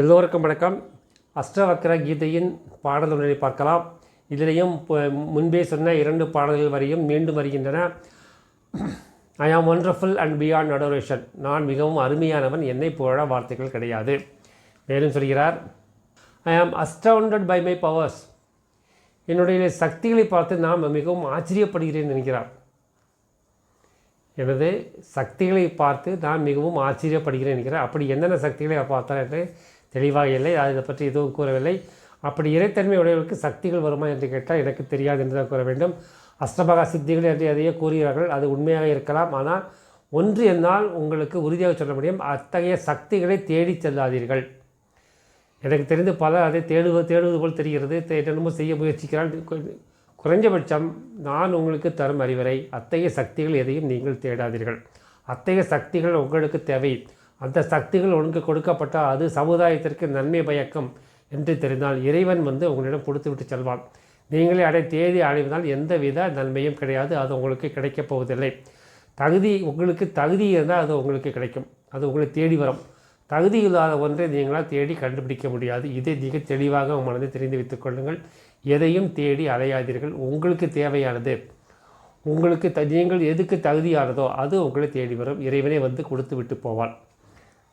எல்லோருக்கும் வணக்கம். அஷ்டவக்கர கீதையின் பாடல் ஒன்றை பார்க்கலாம். இதிலையும் முன்பே சொன்ன இரண்டு பாடல்கள் வரையும் மீண்டும் வருகின்றன. ஐ ஆம் ஒண்டர்ஃபுல் அண்ட் பியாண்ட் அடோரேஷன் நான் மிகவும் அருமையானவன். என்னை புகழ வார்த்தைகள் கிடையாது. மேலும் சொல்கிறார். ஐ ஆம் அஸ்டவுண்டட் பை மை பவர்ஸ் என்னுடைய சக்திகளை பார்த்து நான் மிகவும் ஆச்சரியப்படுகிறேன் என்கிறார். எனது சக்திகளை பார்த்து நான் மிகவும் ஆச்சரியப்படுகிறேன் என்கிறார். அப்படி என்னென்ன சக்திகளை பார்த்தார் என்று தெளிவாக இல்லை அதை பற்றி எதுவும் கூறவில்லை. அப்படி இறைத்தன்மை உடையவர்களுக்கு சக்திகள் வருமா என்று கேட்டால் எனக்கு தெரியாது என்று தான் கூற வேண்டும். அஷ்டபகா சித்திகள் என்று எதையோ கூறுகிறார்கள் அது உண்மையாக இருக்கலாம். ஆனால் ஒன்று என்னால் உங்களுக்கு உறுதியாக சொல்ல முடியும் அத்தகைய சக்திகளை தேடிச் செல்லாதீர்கள். எனக்கு தெரிந்து பல அதை தேடுவது தேடுவது போல் தெரிகிறது. என்னென்னமோ செய்ய முயற்சிக்கிறான். குறைஞ்சபட்சம் நான் உங்களுக்கு தரும் அறிவுரை அத்தகைய சக்திகள் எதையும் நீங்கள் தேடாதீர்கள். அத்தகைய சக்திகள் உங்களுக்கு தேவை. அந்த சக்திகள் உனக்கு கொடுக்கப்பட்டால் அது சமுதாயத்திற்கு நன்மை பயக்கம் என்று தெரிந்தால் இறைவன் வந்து உங்களிடம் கொடுத்து விட்டு செல்வான். நீங்களே அடை தேதி அடைவதால் எந்தவித நன்மையும் கிடையாது அது உங்களுக்கு கிடைக்கப் போவதில்லை. தகுதி உங்களுக்கு தகுதி இருந்தால் அது உங்களுக்கு கிடைக்கும் அது உங்களை தேடி வரும். தகுதி இல்லாத ஒன்றை நீங்களால் தேடி கண்டுபிடிக்க முடியாது. இதை மிக தெளிவாக உங்கள் மனதை தெரிந்து வைத்துக் கொள்ளுங்கள். எதையும் தேடி அலையாதீர்கள். உங்களுக்கு தேவையானது உங்களுக்கு த நீங்கள் எதுக்கு தகுதியானதோ அது உங்களை தேடி வரும். இறைவனே வந்து கொடுத்து விட்டு போவாள்